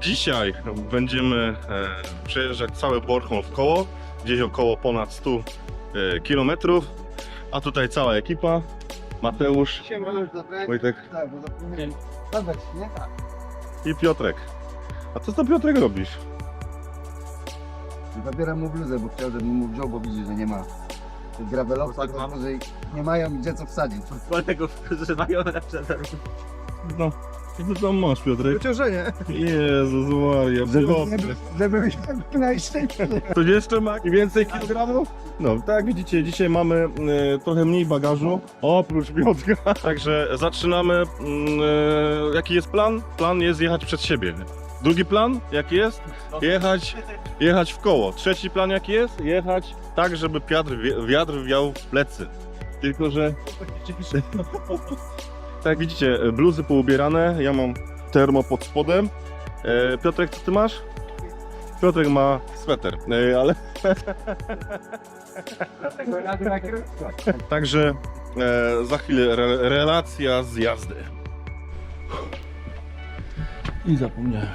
Dzisiaj będziemy e, przejeżdżać cały Bornholm w koło, gdzieś około ponad 100 e, kilometrów, a tutaj cała ekipa, Mateusz, Wojtek Tak, bo zapomniałem. Zadać, nie? Tak. i Piotrek. A co to Piotrek robisz? Zabieram mu bluzę, bo chciał, żebym mu wziął, bo widzi, że nie ma gravelowca, Tak to mam. może nie mają gdzie co wsadzić. Dlatego używają lepsze No, co ty tam masz Piotrek? Wyciążenie. Jezus Maria, Piotrek. Żeby być jak najszczęśliwszy. To jeszcze ma i więcej kilogramów? No, tak jak widzicie, dzisiaj mamy e, trochę mniej bagażu, oprócz Piotrka. Także zaczynamy. Mm, e, jaki jest plan? Plan jest jechać przed siebie. Drugi plan, jaki jest? Jechać, jechać w koło. Trzeci plan, jaki jest? Jechać tak, żeby wiatr wiał w plecy. Tylko, że tak jak widzicie, e, bluzy poubierane, ja mam termo pod spodem. E, Piotrek, co ty masz? Piotrek ma sweter, e, ale Także e, za chwilę re, relacja z jazdy. I zapomniałem.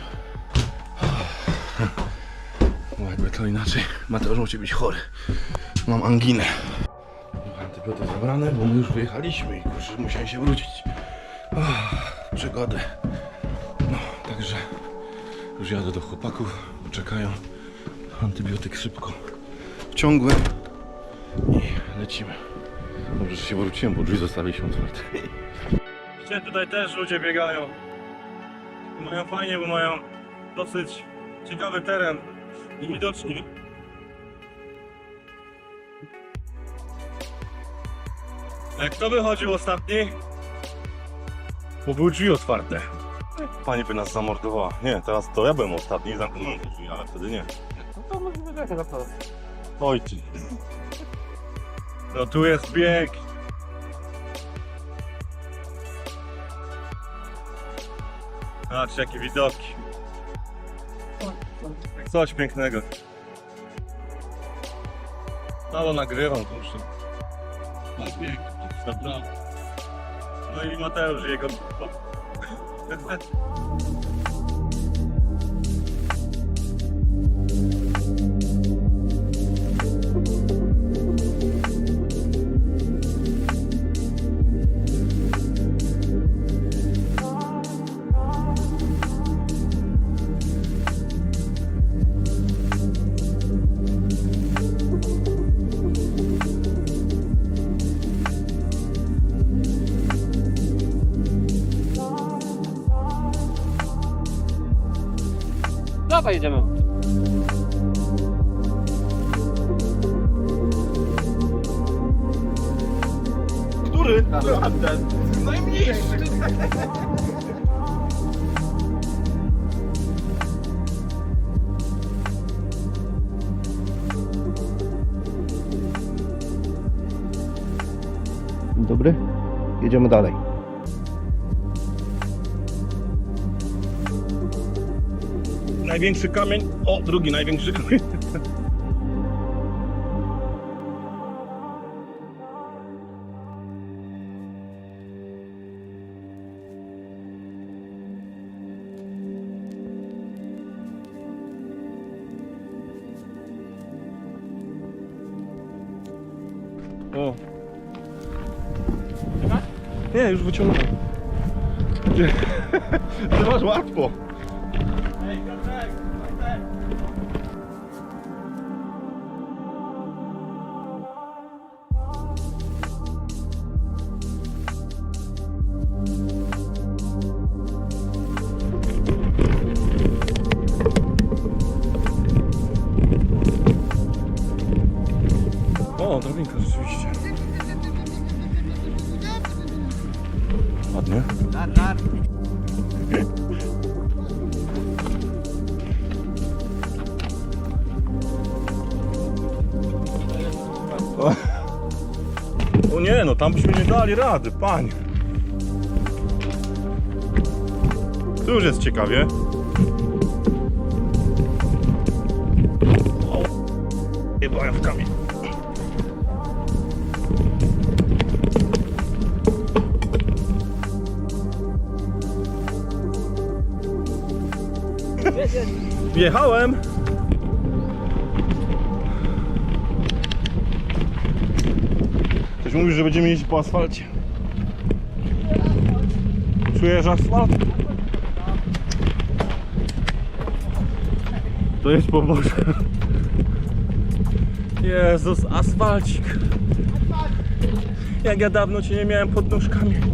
No jakby to inaczej. Mateusz musi być chory. Mam anginę. Antybiotyk zabrane, bo my już wyjechaliśmy i kurczę, musiałem się wrócić. Ach, Przygody. No, także już jadę do chłopaków. Czekają. Antybiotyk szybko. Ciągły. I lecimy. Dobrze, że się wróciłem, bo drzwi zostawiliśmy otwarte. Dzisiaj tutaj też ludzie biegają. Mają fajnie, bo mają dosyć ciekawy teren i widoczni. Jak kto wychodził ostatni? Bo były drzwi otwarte. Pani by nas zamordowała. Nie, teraz to ja byłem ostatni i zamknąłem te drzwi, ale wtedy nie. Oj ty. No tu jest bieg. Patrz jakie widoki. Coś pięknego. Ale nagrywam to już. Patrz bieg. Dobra. No i Mateusz jego. Dawaj, jedziemy. Który? Najmniejszy. Dobry. Jedziemy dalej. Największy kamień. O, drugi największy kamień. O. Nie, już wyciągnąłem. Ty masz łatwo. No tam byśmy nie dali rady, panie. Tu już jest ciekawie. O, Chyba ja w kamień. Wjechałem! Ktoś mówi, że będziemy jeździć po asfalcie. Czujesz asfalt? To jest po Boże. Jezus, asfalcik. Jak ja dawno Cię nie miałem pod nóżkami.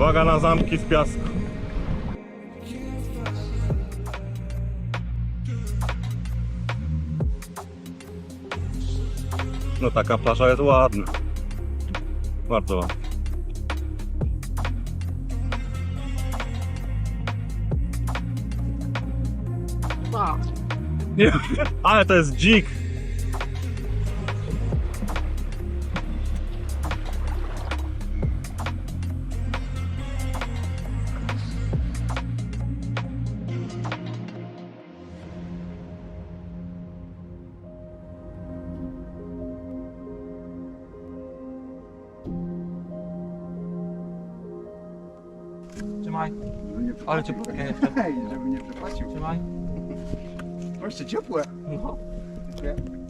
Uwaga na zamki z piasku. No taka plaża jest ładna. Bardzo ładna. Nie, ale to jest dzik. Trzymaj. Żeby nie Ale cię puknie. Hej, żeby nie przepacił. Trzymaj. O, jeszcze ciepłe. No. Dziękuję.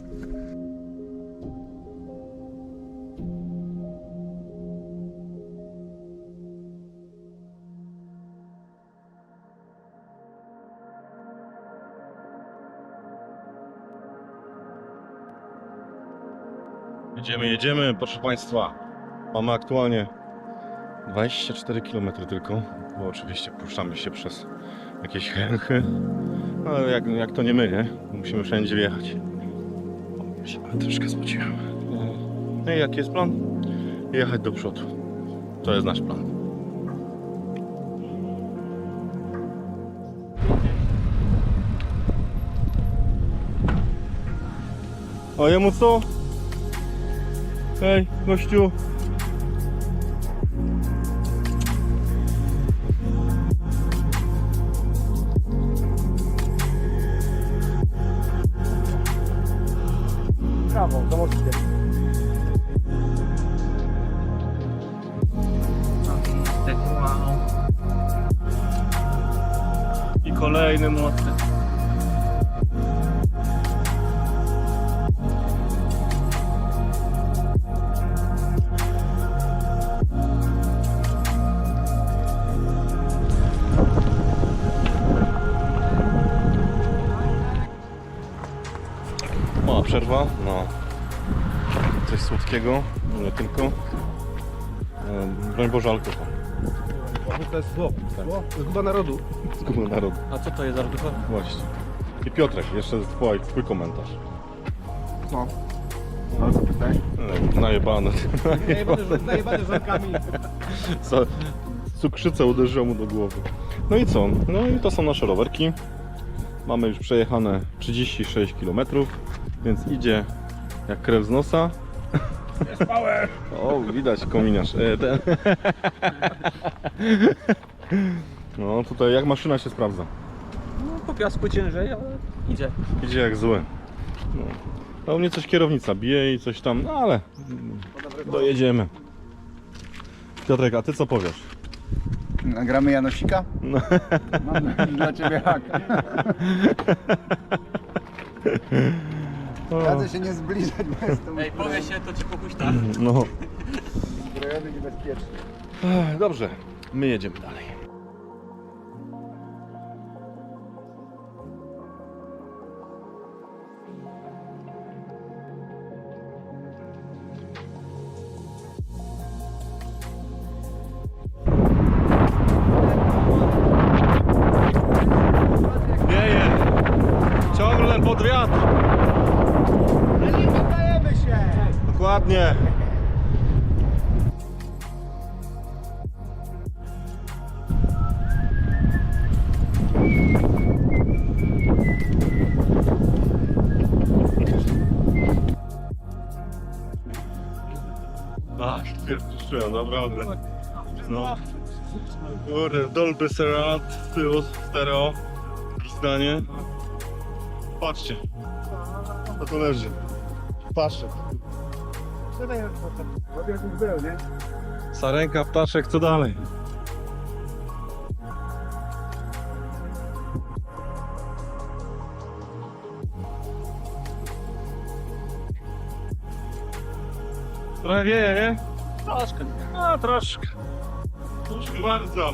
Jedziemy, jedziemy, proszę Państwa. Mamy aktualnie 24 km tylko, bo oczywiście puszczamy się przez jakieś chęchy. Ale jak, jak to nie my, nie? Musimy wszędzie wjechać. O, się troszkę spociłem. No i jaki jest plan? Jechać do przodu. To jest nasz plan. A jemu co? Hej, gościu. Możecie. Tak, wow. I kolejny młody. Mała przerwa na coś słodkiego, nie tylko. E, Broń Boże alkohol. To jest zło. Zło? To jest chyba narodu. Zgubił naród. A co to jest artykuł? Właśnie. I Piotrek, jeszcze twój, twój komentarz. Co? No, co pytaj? E, Najebane. Najebane żonkami. Za cukrzycę uderzyło mu do głowy. No i co? No i to są nasze rowerki. Mamy już przejechane 36 km, więc idzie jak krew z nosa. O, widać kominiarz. E, ten. No tutaj jak maszyna się sprawdza. No po piasku ciężej, ale idzie. Idzie jak zły. No. A u mnie coś kierownica bije i coś tam, no ale dojedziemy. Piotrek, a ty co powiesz? Nagramy Janosika? No. Mam dla ciebie hak. Radzę się nie zbliżać, bo jestem Ej, powie się, to cię pokuśta. No. uzbrojony niebezpiecznie. Dobrze, my jedziemy dalej. Dolby Surround, z tyłu stereo, zdanie. Patrzcie. Co to leży? Nie? Sarenka, ptaszek, co dalej? Trochę wieje, nie? Troszkę. A, troszkę. Troszkę bardzo.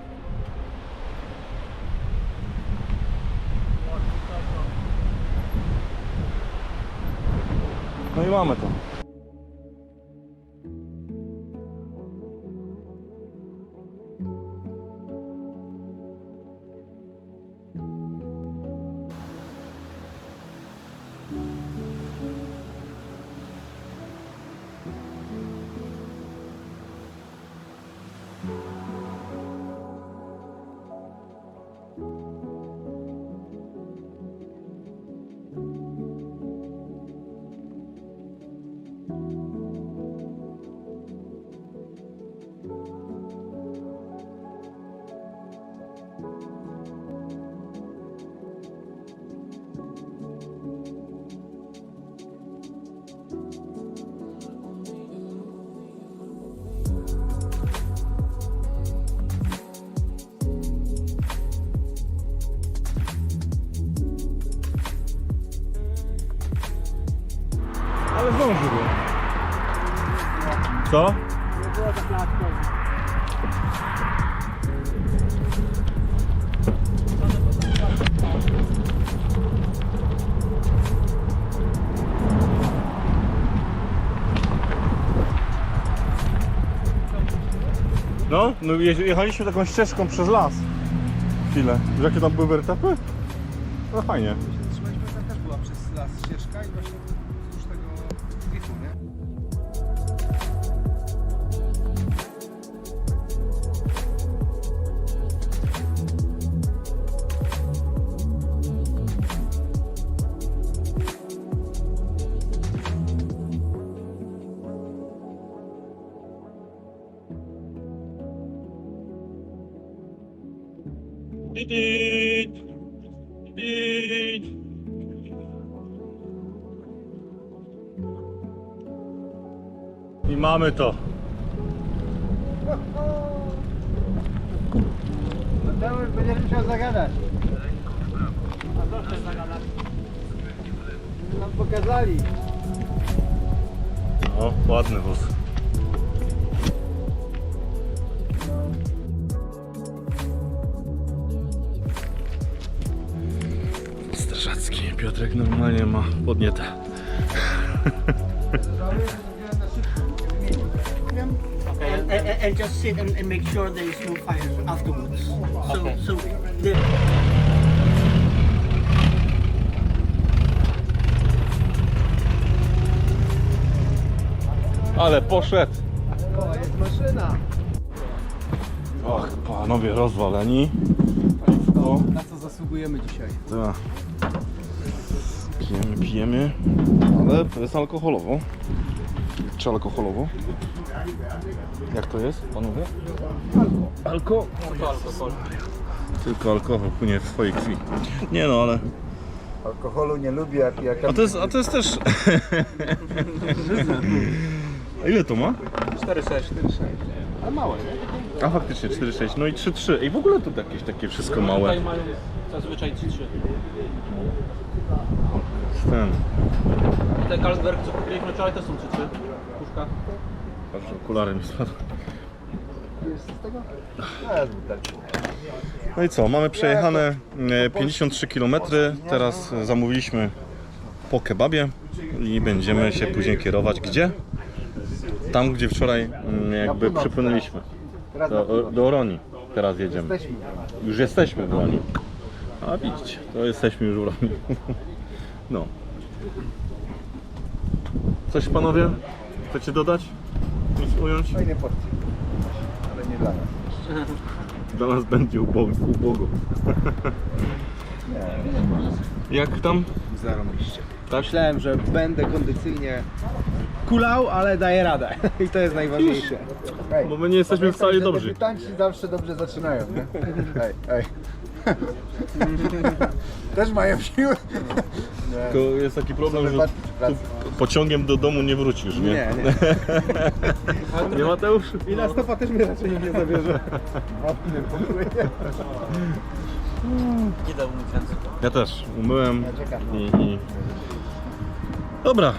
ładnie. No i mamy to. Ale zdążył. Co? No, no je- jechaliśmy taką ścieżką przez las. Chwilę. Jakie tam były wertepy? No fajnie. I mamy to. No to już będziesz musiał zagadać. A co chcesz zagadać? Nam pokazali. O, ładny wóz. Piotrek normalnie ma podnietę. And, and, and just sit and, and make sure there is no fire afterwards. So, Okay. so the, Ale poszedł. O, jest maszyna. Och, panowie rozwaleni. Na co zasługujemy dzisiaj? tak. Pijemy, pijemy. Ale to jest alkoholowo. Czy alkoholowo? Jak to jest, panowie? Alko. To alkohol? Tylko alkohol płynie w swojej krwi. Nie no, ale... Alkoholu nie lubię, jak, jak A to jest, a to jest też... A ile to ma? 4,6. A małe, nie? A faktycznie 4,6. No i 3,3. I w ogóle to jakieś takie wszystko małe. Tutaj mają zazwyczaj 3. Ten. Te Carlsberg, co kupiliśmy wczoraj, to są 3-3. Puszka. Patrz, okulary mi spadły. jest z tego? A. No i co, mamy przejechane e, 53 km. Teraz e, zamówiliśmy po kebabie i będziemy się później kierować gdzie? Tam, gdzie wczoraj mm, jakby przypłynęliśmy. Do, do Oroni. teraz jedziemy. Już jesteśmy w broni. A widzicie, to jesteśmy już w broni. No. Coś panowie? Chcecie dodać? Coś ująć? Fajne porcje. Ale nie dla nas. Dla nas będzie ubogo. ubogo. Jak tam? Zarobiście. Tak? Myślałem, że będę kondycyjnie kulał, ale daję radę. I to jest najważniejsze. Ej, Bo my nie jesteśmy wcale że dobrzy. Debiutanci zawsze dobrze zaczynają, nie? Ej, ej. Też mają siłę. Tylko jest taki problem, że tu pociągiem do domu nie wrócisz, nie? Nie, nie. Nie Mateusz? I na stopa też mnie raczej nie zabierze. Idę umyć ręce. Ja też umyłem Ja czekam. i, i... Dobra,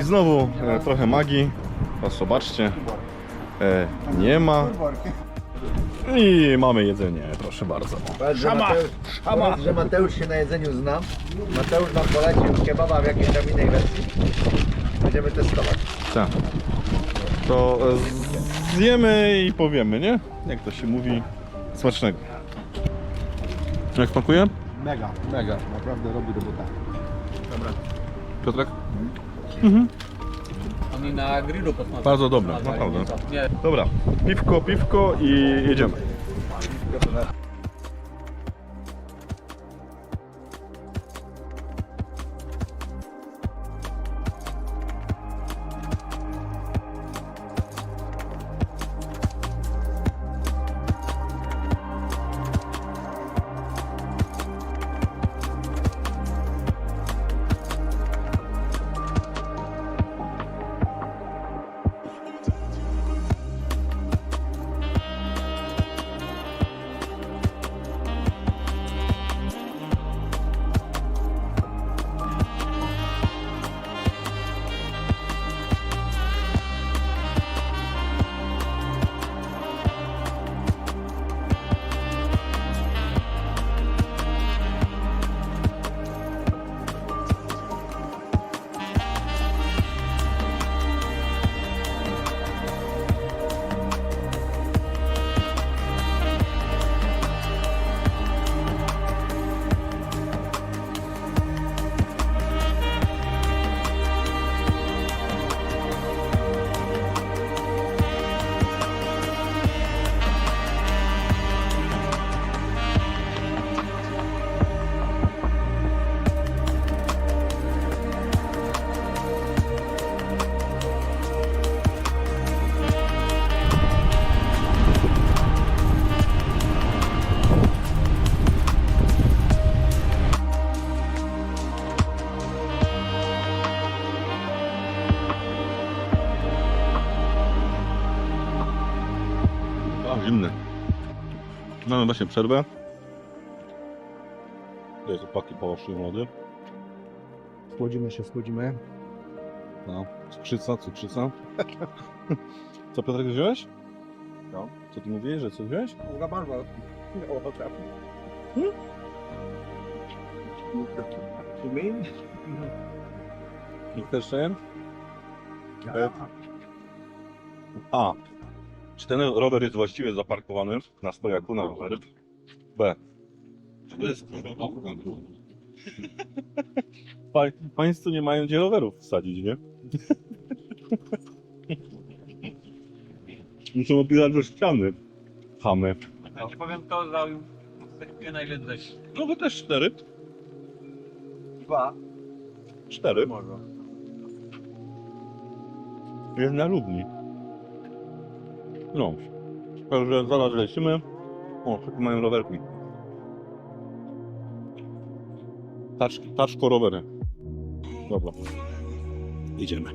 i znowu e, trochę magii. Teraz zobaczcie. E, nie ma. I mamy jedzenie, proszę bardzo. Powiedz, że Mateusz, powiedz, że Mateusz się na jedzeniu zna. Mateusz nam polecił kebaba w jakiejś tam innej wersji. Będziemy testować. Tak. To e, zjemy i powiemy, nie? Jak to się mówi. Smacznego. Jak smakuje? Mega, mega. Naprawdę robi robota. Piotrek? Oni na grillu posmażą. Bardzo dobre, naprawdę. Nie, Dobra, piwko, piwko i jedziemy. Mamy właśnie przerwę. Tutaj chłopaki położyły lody. Schłodzimy się, schłodzimy. No, cukrzyca, cukrzyca. Co Piotrek wziąłeś? No. Co ty mówiłeś, że co wziąłeś? Długa barwa. O, trafi. I też ten? E, A. Czy ten rower jest właściwie zaparkowany na stojaku na rower? B. Czy to jest pa, Państwo nie mają gdzie rowerów wsadzić, nie? Muszą opierać do ściany. Chamy. ja ci powiem to, że już sekuje najwięcej. No wy też cztery. Dwa. Cztery. Jest na Lubni. No. Także zaraz lecimy. O, takie mają rowerki. Tacz, taczko rowery. Dobra. Idziemy.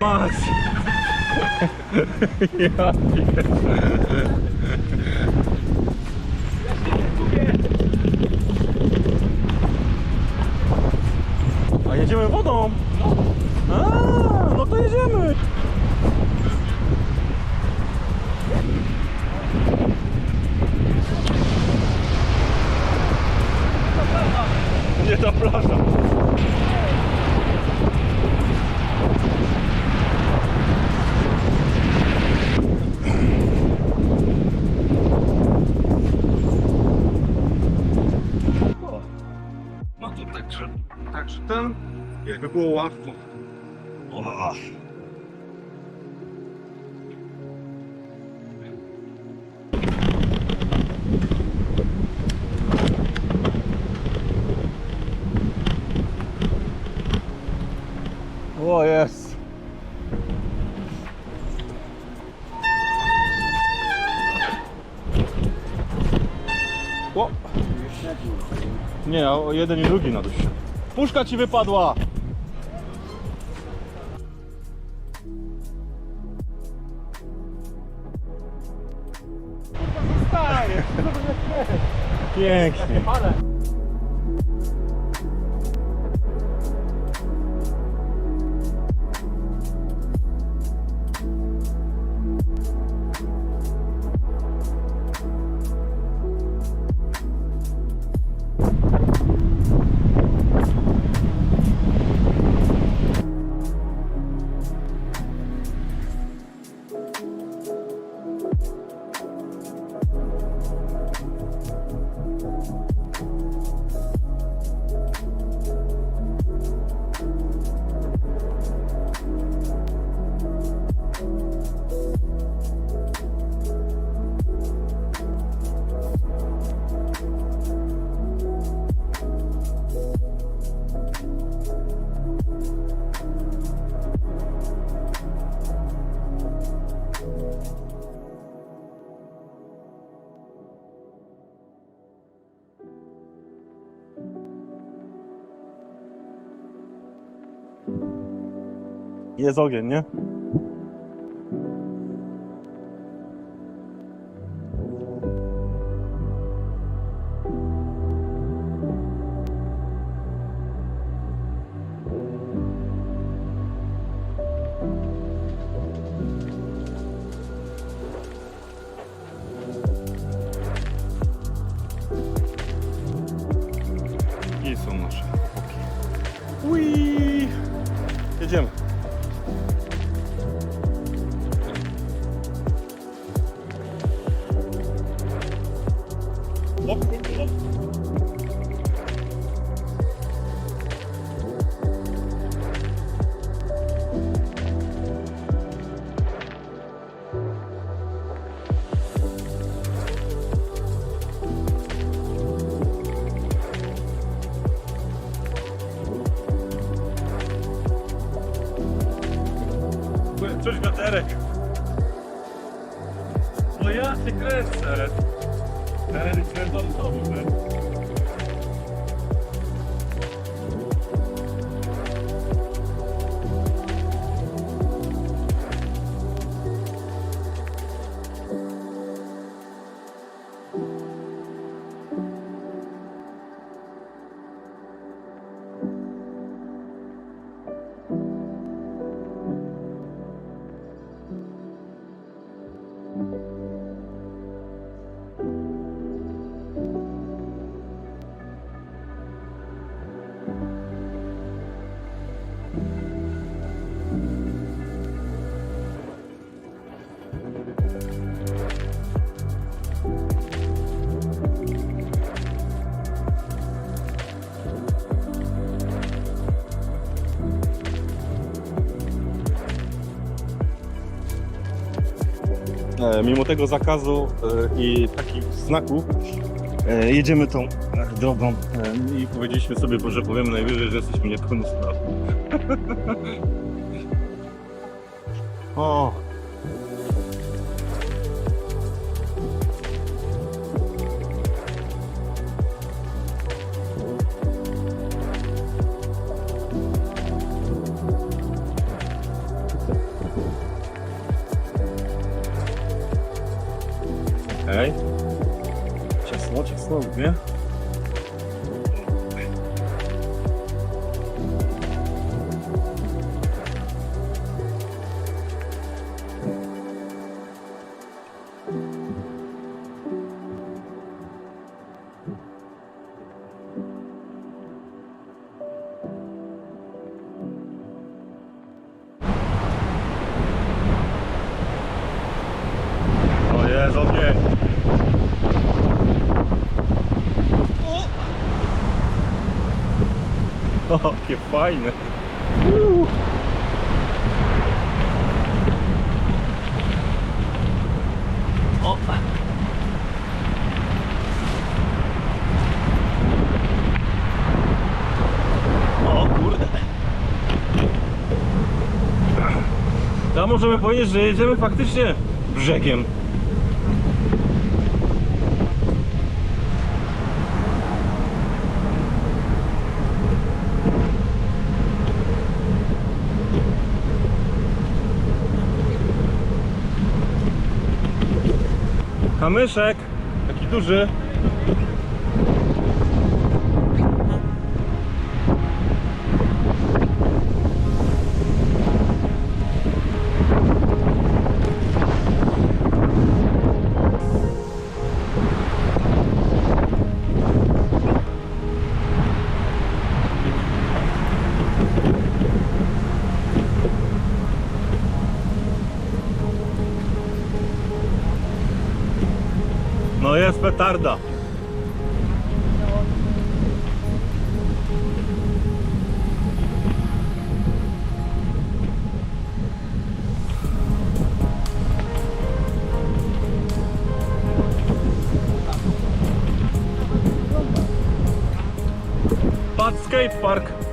Max! ja A ten, jakby było łatwo. O. Jest. Nie, jeden i drugi na duś. Puszka ci wypadła. Pięknie. Jest ogień, nie? I mimo tego zakazu e, i takich znaków e, jedziemy tą e, drogą i powiedzieliśmy sobie, że powiemy najwyżej, że jesteśmy niepełnosprawni. o! Fajne. O. O kurde. Tam możemy powiedzieć, że jedziemy faktycznie brzegiem. Kamyszek, taki duży. Petarda. Patrz skate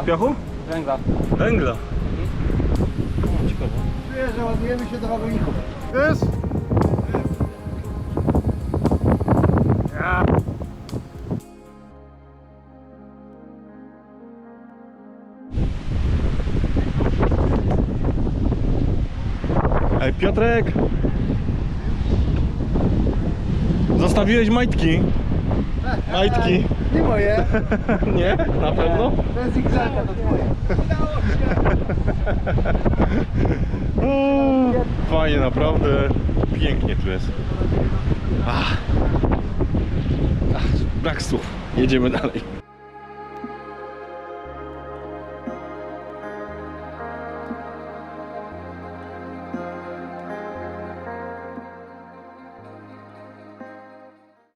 Czego piachu? Węgla. Węgla. O, ciekawe. Czuję, że ładujemy się do wagoników. Jest? Ej, Piotrek! Zostawiłeś majtki. Majtki. Nie moje. Nie? Na pewno? To jest Xelka, to twoje. O, Fajnie, naprawdę pięknie tu jest. Ach. Ach, brak słów. Jedziemy dalej.